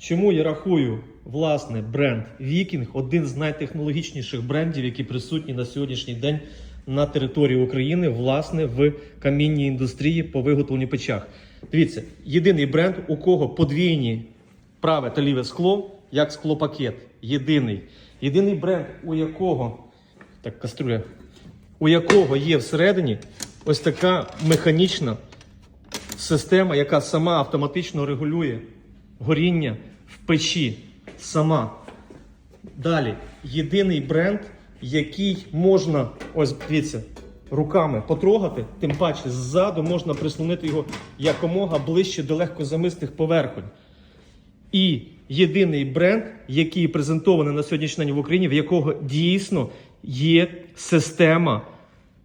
Чому я рахую власне бренд Viking один з найтехнологічніших брендів, які присутні на сьогоднішній день на території України, власне, в камінній індустрії по виготовленню печах. Дивіться, єдиний бренд, у кого подвійні праве та ліве скло, як склопакет. Єдиний. Єдиний бренд, у якого так, каструля, у якого є всередині ось така механічна система, яка сама автоматично регулює горіння в печі. Сама. Далі, єдиний бренд, який можна, ось дивіться, руками потрогати, тим паче ззаду можна прислонити його якомога ближче до легкозамистих поверхонь. І єдиний бренд, який презентований на сьогоднішній день в Україні, в якого дійсно є система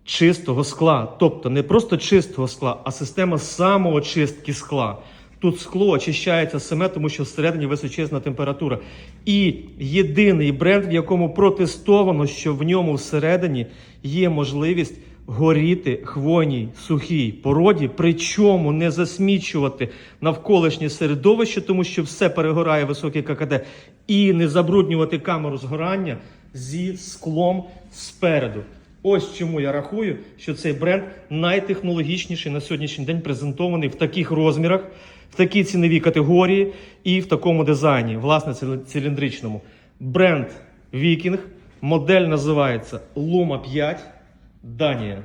чистого скла. Тобто не просто чистого скла, а система самоочистки скла. Тут скло очищається саме, тому що всередині височезна температура. І єдиний бренд, в якому протестовано, що в ньому всередині є можливість горіти хвойній сухій породі, причому не засмічувати навколишнє середовище, тому що все перегорає високий ККД, і не забруднювати камеру згорання зі склом спереду. Ось чому я рахую, що цей бренд найтехнологічніший на сьогоднішній день презентований в таких розмірах, в такій ціновій категорії і в такому дизайні, власне, циліндричному. Бренд Viking, модель називається Luma 5, Данія.